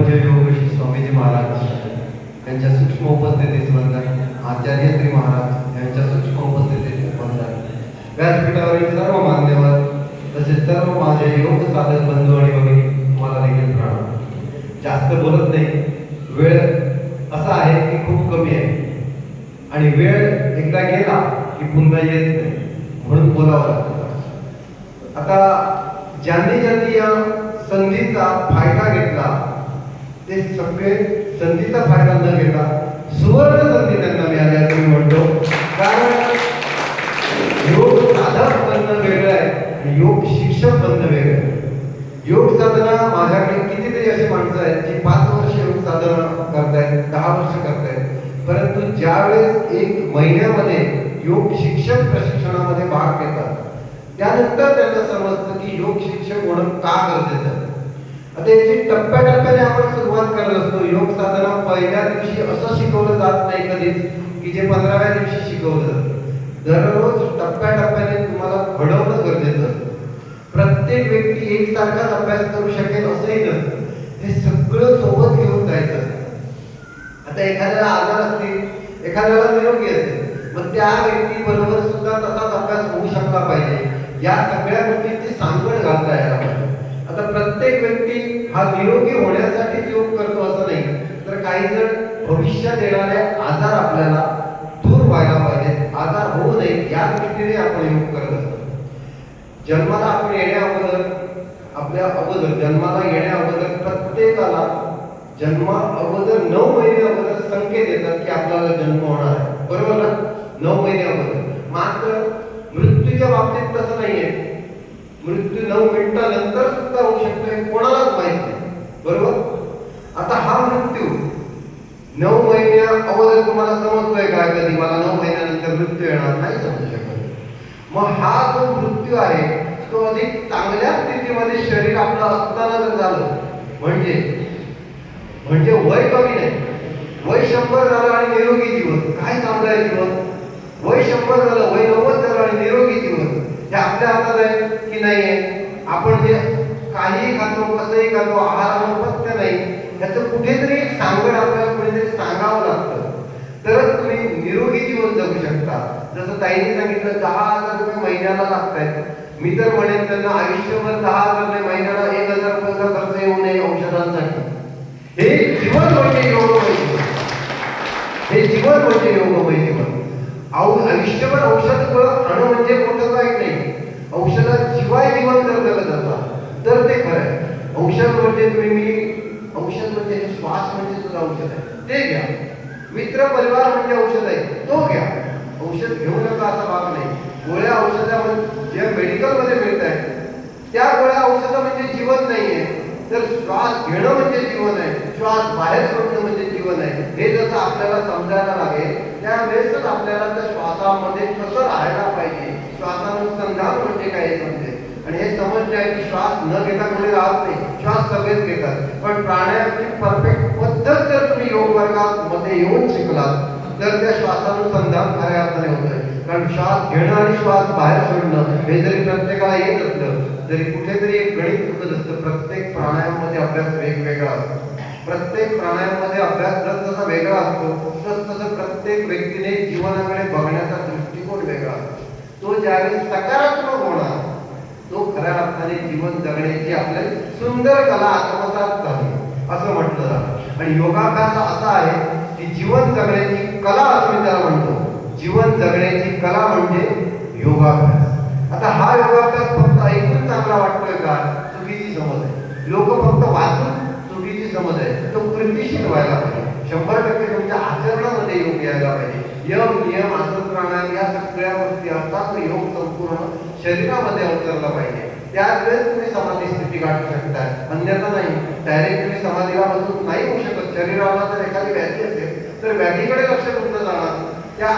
ब्रह्मचर्य योगशी स्वामीजी महाराज यांच्या सूक्ष्म उपस्थितीत वंदन आचार्य श्री महाराज यांच्या सूक्ष्म उपस्थितीत वंदन व्यासपीठावरील सर्व मान्यवर तसेच सर्व माझे योग साधक बंधू आणि भगिनी मला देखील प्रणाम. जास्त बोलत नाही. वेळ असा आहे की खूप कमी आहे. आणि वेळ एकदा गेला की पुन्हा येत नाही. म्हणून बोलावं लागतं. आता ज्यांनी ज्यांनी या संधीचा फायदा घेतला ते सगळे संधीचा फायदा न घेता सुवर्ण संधी त्यांना मिळाली असं मी म्हणतो. कारण योग साधक बनणं वेगळं आहे योग शिक्षक बनणं वेगळं आहे. योग साधना माझ्याकडे कितीतरी अशी माणसं आहेत जी पाच वर्ष योग साधना करतायत दहा वर्ष करतायत. परंतु ज्यावेळेस एक महिन्यामध्ये योग शिक्षक प्रशिक्षणामध्ये भाग घेतात त्यानंतर त्यांना समजतं की योग शिक्षक म्हणून का गरजेचं आहे आता याची टप्प्याटप्प्याने आपण सुरुवात करत असतो. योग साधना पहिल्या दिवशी असं शिकवलं जात नाही कधीच की जे पंधराव्या दिवशी शिकवलं जातं. दररोज टप्प्याटप्प्याने तुम्हाला घडवणं गरजेचं असतं. प्रत्येक व्यक्ती एकसारखाच अभ्यास करू शकेल असंही नसतं. हे सगळं सोबत घेऊन जायचं असतं. आता एखाद्याला आजार असतील एखाद्याला निरोगी असेल मग त्या व्यक्ती बरोबर सुद्धा तसाच अभ्यास होऊ शकला पाहिजे. या सगळ्या गोष्टींची सांगड घालता यायला पाहिजे. आता प्रत्येक व्यक्ती हा निरोगी होण्यासाठी योग करतो असं नाही. तर काही जण भविष्यात येणारे आजार आपल्याला दूर व्हायला पाहिजेत. आजार होऊ नये या दृष्टीने आपण योग करत असतो. जन्माला आपण येण्या अगोदर आपल्या अगोदर जन्माला येण्या अगोदर प्रत्येकाला जन्मा अगोदर नऊ महिने अगोदर संकेत येतात की आपल्याला जन्म होणार आहे. बरोबर ना? नऊ महिने अगोदर. मात्र मृत्यूच्या बाबतीत तसं नाहीये. मृत्यू नऊ मिनिटानंतर सुद्धा होऊ शकतो हे कोणालाच माहीत नाही. बरोबर? आता हा मृत्यू नऊ महिन्या अगोदर तुम्हाला समजतोय का कधी? मला नऊ महिन्यानंतर मृत्यू येणार नाही समजू शकत. मग हा जो मृत्यू आहे तो अधिक चांगल्या स्थितीमध्ये शरीर आपलं असताना जर झालं म्हणजे? म्हणजे वय कमी नाही. वय शंभर झालं आणि निरोगी जीवन. काय चांगलं आहे जीवन वय शंभर झालं वय नव्वद झालं आणि निरोगी जीवन. हे आपल्या हातात आहे की नाही आहे? आपण जे काहीही खातो कसंही खातो आहार पथ्य नाही याचं कुठेतरी एक सांगड आपल्याला कुठेतरी सांगावं लागतं. तरच तुम्ही निरोगी जीवन जगू शकता. जसं ताईने सांगितलं दहा हजार रुपये महिन्याला लागतायत. मी तर म्हणेन त्यांना आयुष्यभर दहा हजार रुपये महिन्याला एक हजार रुपयाचा खर्च येऊ नये औषधांसाठी. हे जीवन म्हणजे योग पाहिजे हे जीवन म्हणजे योग पाहिजे औ आयुष्यभर औषध गोळा खाणं म्हणजे मोठं काही नाही. औषधाशिवाय जीवन जर जगत तर ते खरं आहे औषध म्हणजे तुम्ही मी औषध म्हणजे श्वास म्हणजे सुद्धा औषध आहे. ते घ्या. मित्र परिवार म्हणजे औषध आहे. तो घ्या. औषध घेऊ नका असा भाग नाही. गोळ्या औषधामध्ये जे मेडिकलमध्ये मिळत आहे त्या गोळ्या औषध म्हणजे जीवन नाहीये. तर श्वास घेणं म्हणजे जीवन आहे. श्वास बाहेर सोडणं म्हणजे जीवन आहे. हे जसं आपल्याला समजायला लागेल त्यावेळेसच आपल्याला त्या श्वासामध्ये कसं राहायला पाहिजे? श्वासानुसंधान म्हणजे काय समजेल आणि हे समजले आहे की श्वास न घेता कोणी राहत नाही श्वास सगळेच घेतात. पण प्राणायामची परफेक्ट पद्धत जर तुम्ही योग वर्गात मध्ये येऊन शिकलात तर त्या श्वासानुसंधान खऱ्या अर्थाने होत आहे कारण श्वास घेणं आणि श्वास बाहेर सोडणं हे जरी प्रत्येकाला येत असलं तरी कुठेतरी एक गणित चुकत असतं. प्रत्येक प्राणायाममध्ये अभ्यास वेगवेगळा असतो. प्रत्येक प्राणायाममध्ये अभ्यास जस जसा वेगळा असतो तस तसं प्रत्येक व्यक्तीने जीवनाकडे बघण्याचा दृष्टिकोन वेगळा असतो. तो ज्यावेळी सकारात्मक होणार तो खऱ्या अर्थाने जीवन जगण्याची आपल्याला सुंदर कला आत्मसात झाली असं म्हटलं जातं. आणि योगाभ्यास असा आहे की जीवन जगण्याची कला असं मी त्याला म्हणतो. जीवन जगण्याची कला म्हणजे योगाभ्यास. आता हा योगाभ्यास फक्त ऐकून चांगला वाटतोय का? चुकीची समज आहे. लोक फक्त वाचून समज आहे. तो कृतीशील व्हायला पाहिजे. शंभर टक्के तुमच्या आचरणामध्ये योग यायला पाहिजे. यम नियम आसन प्राणायाम या सगळ्या गोष्टी असतात योग संपूर्ण शरीरामध्ये अवतरला पाहिजे. त्यावेळेस तुम्ही समाधी स्थिती गाठू शकता. अन्यथा नाही. डायरेक्ट तुम्ही समाधीला बसून नाही होऊ शकत. शरीराला जर एखादी व्याधी असेल तर व्याधीकडे लक्ष तुमचं जाणार. त्या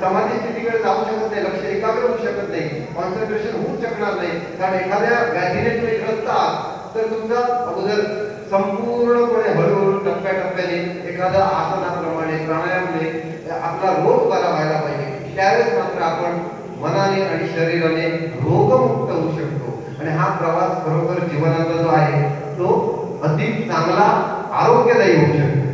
समाधी स्थितीकडे जाऊ शकत नाही. लक्ष एकाग्र होऊ शकत नाही. कॉन्सन्ट्रेशन होऊ शकणार नाही. कारण एखाद्या व्याधीने तुम्ही ग्रस्त आहात तर तुमचा अगोदर संपूर्णपणे हळूहळू टप्प्याटप्प्याने एखाद्या आसनाप्रमाणे प्राणायामने आपला रोग बरा व्हायला पाहिजे. त्यावेळेस मात्र आपण मनाने आणि शरीराने रोगमुक्त होऊ शकतो. आणि हा प्रवास खरोखर जीवनाचा जो आहे तो अधिक चांगला आरोग्यदायी होऊ शकतो.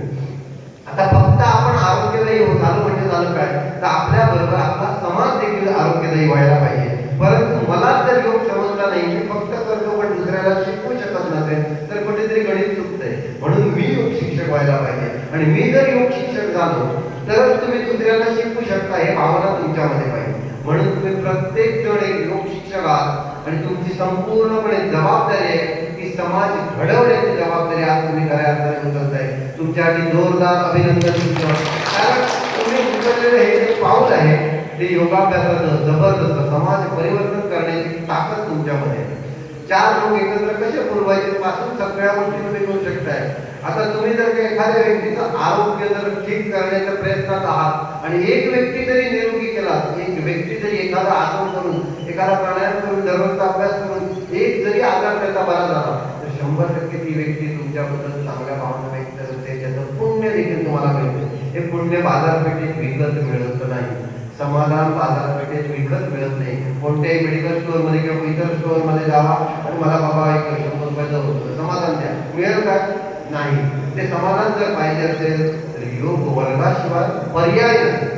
आता फक्त आपण आरोग्यदायी हो झालं म्हणजे झालं काय? तर आपल्या बरोबर आपला समाज देखील आरोग्यदायी व्हायला पाहिजे. परंतु मला जर योग समजला नाही मी फक्त करतो पण दुसऱ्याला शिकतो नसेल तर कुठेतरी गणित चुकतंय म्हणून मी योग शिक्षक व्हायला पाहिजे आणि मी जर योग शिक्षक झालो तरच तुम्ही दुसऱ्याला शिकवू शकता हे भावना तुमच्यामध्ये पाहिजे. म्हणून तुम्ही प्रत्येक जण एक योग शिक्षक आहात आणि तुमची संपूर्णपणे जबाबदारी आहे की समाज घडवण्याची जबाबदारी आज तुम्ही खऱ्या अर्थाने उचलताय. तुमच्यासाठी जोरदार अभिनंदन तुमचं कारण तुम्ही उचललेलं हे जे पाऊल आहे ते योगाभ्यासाचं जबरदस्त समाज परिवर्तन करण्याची ताकद तुमच्यामध्ये चार लोक एकत्र कसे पुरवायचे पासून सगळ्या गोष्टी तुम्ही करू शकताय. आता तुम्ही जर एखाद्या व्यक्तीचं आरोग्य जर ठीक करण्याच्या प्रयत्नात आहात आणि एक व्यक्ती जरी निरोगी केला एक व्यक्ती जरी एखादा आसन करून एखादा प्राणायाम करून दररोजचा अभ्यास करून एक जरी आजार त्याचा बरा झाला तर शंभर टक्के ती व्यक्ती तुमच्याबद्दल चांगल्या भावना व्यक्त करते त्याचं पुण्य देखील तुम्हाला मिळते. हे पुण्य बाजारपेठेत विकत मिळत नाही. समाधान बाजारपेठेत विकत मिळत नाही. कोणत्याही मेडिकल स्टोअरमध्ये किंवा इतर स्टोअरमध्ये जावा आणि मला बाबा एक शंभर रुपयाचं समाधान द्या. मिळेल का? नाही. ते समाधान जर पाहिजे असेल, तर योग वर्गाशिवाय पर्याय नाही.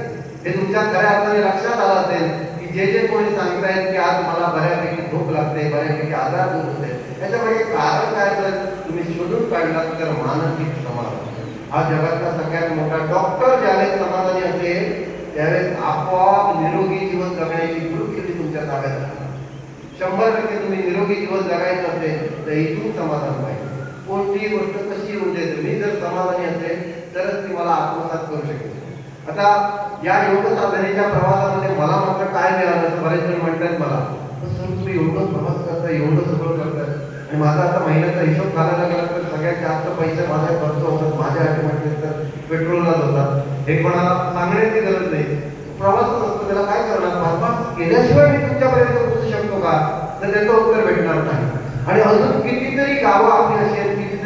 हे तुमच्या खऱ्या अर्थाने लक्षात आलं असेल, की जे जे कोणी सांगतायत की आज मला बऱ्यापैकी झोप लागते, बऱ्यापैकी आजार दूर होते, त्याच्यामागे कारण काय तर तुम्ही शोधून काढलात तर मानसिक समाधान. हा जगातला सगळ्यात मोठा डॉक्टर ज्यावेळेस समाधानी असेल, त्यावेळेस आपोआप निरोगी जीवन जगण्याची गुरुकिल्ली तुमच्या ताब्यात शंभर टक्के तुम्ही निरोगी जीवन जगायचं असेल, तर इथून समाधान पाहिजे. कोणतीही गोष्ट कशी येऊ दे तुम्ही जर समाधानी असेल तरच ती मला आत्मसात करू शकेल. आता या योग साधनेच्या प्रवासामध्ये मला मात्र काय मिळालं असं बरेच जण म्हणतात मला सर तुम्ही एवढं प्रवास करता एवढं सगळं करताय आणि माझा आता महिन्याचा हिशोब घालायला गेला तर सगळ्यात जास्त पैसे माझ्या खर्च होतात माझ्या माझ्यासाठी म्हटले तर पेट्रोलला जातात हे कोणाला सांगण्याची गरज नाही. प्रवास असतो त्याला काय करणार? प्रवास केल्याशिवाय मी तुमच्यापर्यंत पोहोचू शकतो का? तर त्याचं उत्तर भेटणार नाही. आणि अजून कितीतरी गावं आपली अशी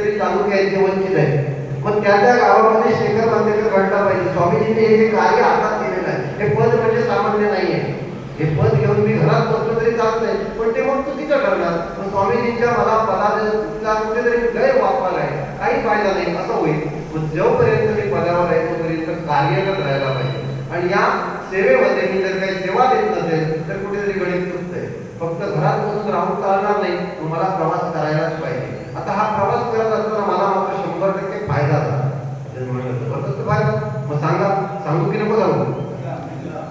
आहेत कितीतरी तालुके आहेत वंचित आहेत मग त्या त्या गावामध्ये शेखर बांधेकर घडला पाहिजे. स्वामीजींनी हे कार्य हातात केलेलं आहे हे पद म्हणजे सामान्य नाही आहे हे पद घेऊन मी घरात बसलो तरी नाही पण ते मग चुकीचं करणार पण स्वामीजींच्या मला पदाचा कुठेतरी गैरवापर आहे काही फायदा नाही असं होईल. मग जोपर्यंत मी पदावर आहे तोपर्यंत कार्यरत राहायला पाहिजे. आणि या सेवेमध्ये मी जर काही सेवा देत नसेल तर कुठेतरी गणित चुकतंय. फक्त घरात बसून राहून चालणार नाही तुम्हाला मला प्रवास करायलाच पाहिजे. आता हा प्रवास करत असताना मला मात्र शंभर टक्के फायदा झाला. जबरदस्त फायदा. मग सांगा सांगू की नको सांगू?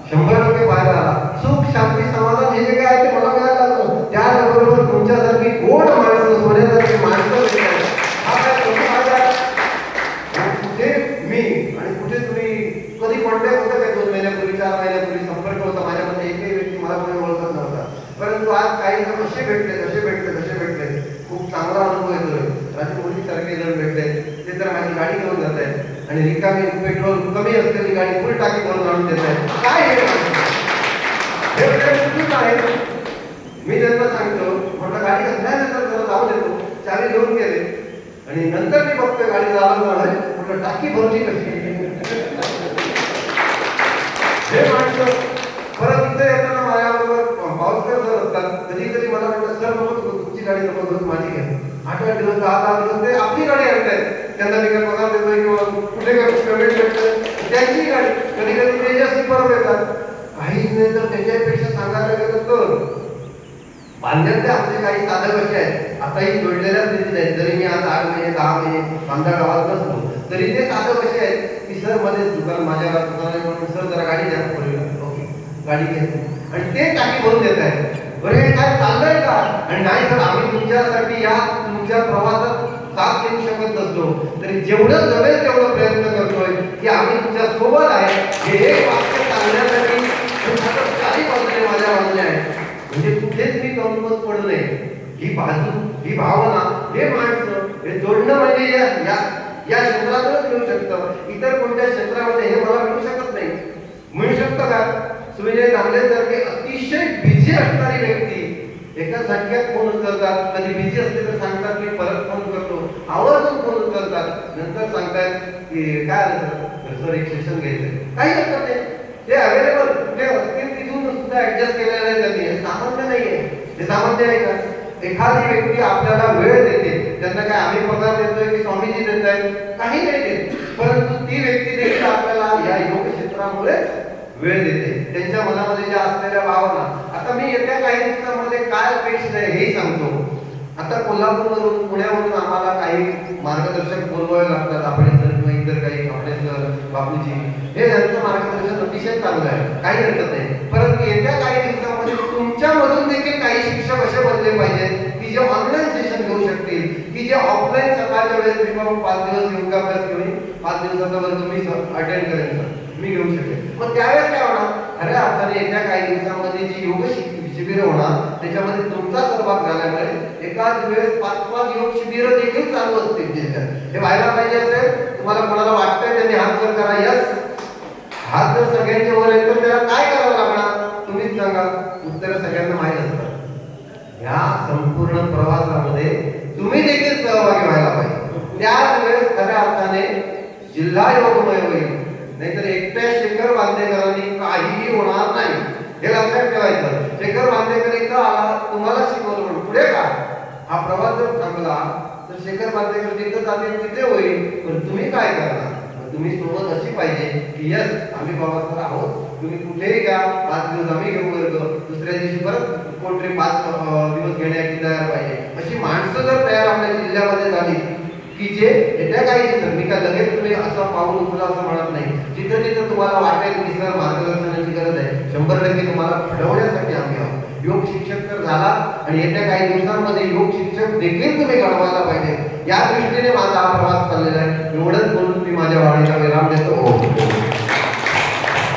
शंभर टक्के फायदा झाला. सुख शांती समाधान हे जे काय आहे ते मला मिळायला लागलं. त्याचबरोबर तुमच्यासारखी गोड माणसं सोन्यासारखी माणसं कुठे मी आणि कुठे तुम्ही? कधी कॉन्टॅक्ट होता काय दोन महिन्यापूर्वी चार महिन्यापूर्वी? संपर्क होता? माझ्यामध्ये एकही व्यक्ती मला कोणी ओळखत नव्हता. परंतु आज काही जण कसे भेटले कसे भेटले कसे भेटले. चांगला अनुभव येतोय. राजू मोदी सारखे जण भेटले ते तर माझी गाडी घेऊन जात आहेत आणि रिकामी पेट्रोल कमी असलेली गाडी फुल टाकी घेऊन आणून देत आहेत काय हे? आहे. मी त्यांना सांगतो म्हटलं गाडी नाही नंतर जाऊ देतो चावी घेऊन गेले आणि नंतर मी बघतोय गाडी चालवणार आहे म्हटलं टाकी भरची कशी हे माणसं परत इथे येताना माझ्याबरोबर पावसाळ्यात सर असतात कधी कधी मला वाटतं सर नको तू- तुमची गाडी नको घेऊन माझी घ्या आठ आठ दिवस दहा दहा दिवस ते आपली गाडी आणतायत. त्यांना मी काय पगार देतोय किंवा कुठे काय पेमेंट भेटतोय त्यांची गाडी. कधी कधी तेजस्वी परत येतात. काहीच नाही तर त्याच्यापेक्षा सांगायला गेलं तर बांधण्यातले आमचे काही साधक असे आहेत? आताही जोडलेल्या स्थितीत आहेत. जरी मी आज आठ महिने दहा महिने बांधा गावात नसलो तरी ते साधक असे आहेत? की सरमध्ये दुकान माझ्या दुकानात म्हणून सर जरा गाडी द्या. ओके गाडी घेतो आणि ते टाकी भरून देत आहेत. बरे काय चाललंय का? आणि नाही सर आम्ही तुमच्यासाठी या तुमच्या प्रवासात साथ देऊ शकत नसलो. तरी जेवढं जमेल तेवढं प्रयत्न करतोय की आम्ही तुमच्यासोबत आहे. हे एक वाक्य सांगण्यासाठी हे बाजूने माझ्या बाजूने आहे. म्हणजे कुठेच मी कमकुवत पडू नये. ही बाजू ही भावना हे माणसं हे जोडणं म्हणजे या या या क्षेत्रातच मिळू शकतं. इतर कोणत्या क्षेत्रामध्ये हे मला मिळू शकत नाही. मिळू शकतं का? सुविजय दामलेसारखे अतिशय बिझी असणारी व्यक्ती एका संख्यात फोन करतात कधी बिझी असते तर सांगतात मी परत फोन करतो. आवर्जून फोन करतात नंतर सांगतात की काय आलं सर एक सेशन घ्यायचं काही असतात ते अवेलेबल कुठे असतील तिथून सुद्धा ऍडजस्ट केलेलं आहे त्यांनी. सामान्य नाही नाहीये. हे सामान्य आहे का? एखादी व्यक्ती आपल्याला वेळ देते. त्यांना काय आम्ही पगार देतोय की स्वामीजी देत आहेत काही नाही देत. परंतु ती व्यक्ती देखील आपल्याला या योग क्षेत्रामुळे वेळ देते. त्यांच्या मनामध्ये ज्या असलेल्या भावना आता मी येत्या काही दिवसांमध्ये काय अपेक्षित आहे हे सांगतो. आता कोल्हापूरवरून पुण्यावरून आम्हाला काही मार्गदर्शक बोलवावे लागतात. आपले सर किंवा इतर काही आपले सर बापूजी. हे त्यांचं मार्गदर्शन अतिशय चांगलं आहे. काही हरकत नाही. परंतु येत्या काही दिवसामध्ये तुमच्यामधून देखील काही शिक्षक असे बनले पाहिजेत की जे ऑनलाईन सेशन घेऊ शकतील की जे ऑफलाईन सकाळच्या वेळेस पाच दिवस योगाभ्यास घेऊन पाच दिवसाचा वर्ग मी अटेंड करेन सर मी घेऊ शकेल मग त्यावेळेस काय होणार? खऱ्या अर्थाने येत्या काही दिवसामध्ये जी योग शिबिर होणार त्याच्यामध्ये तुमचा सहभाग झाल्यामुळे एकाच वेळेस पाच पाच योग शिबिर देखील चालू असतील जिल्ह्यात हे व्हायला पाहिजे असेल तुम्हाला कोणाला वाटतंय त्यांनी हात जर करा यस. हात जर सगळ्यांचे वर आहेत तर त्याला काय करावं लागणार? तुम्हीच सांगा. उत्तर सगळ्यांना माहीत असतात. या संपूर्ण प्रवासामध्ये तुम्ही देखील सहभागी व्हायला पाहिजे. त्याच वेळेस खऱ्या अर्थाने जिल्हा योगमय होईल. नाहीतर एकट्या शेखर बांदेकरांनी काहीही होणार नाही. हे लक्षात ठेवायचं. शेखर बांदेकर इथं आला तुम्हाला शिकवलं म्हणून. पुढे का हा प्रवास जर थांबला तर शेखर बांदेकर जिथं जातील तिथे होईल. पण तुम्ही काय करणार? तुम्ही सोबत अशी पाहिजे की यस आम्ही बाबा सर आहोत. तुम्ही कुठेही घ्या. पाच दिवस आम्ही घेऊ वर्ग. दुसऱ्या दिवशी परत कोणतरी पाच दिवस घेण्याची तयार पाहिजे. अशी माणसं जर तयार आपल्या जिल्ह्यामध्ये की जे येत्या काही मी काय लगेच तुम्ही असं पाऊल उचला असं म्हणत नाही. जिथं जिथं तुम्हाला वाटेल की सर मार्गदर्शनाची गरज आहे. शंभर टक्के तुम्हाला घडवण्यासाठी आम्ही आहोत. योग शिक्षक तर झाला आणि येत्या काही दिवसांमध्ये योग शिक्षक देखील तुम्ही घडवायला पाहिजे. या दृष्टीने माझा हा प्रवास चाललेला आहे. एवढंच बोलून मी माझ्या वाढीचा विराम देतो.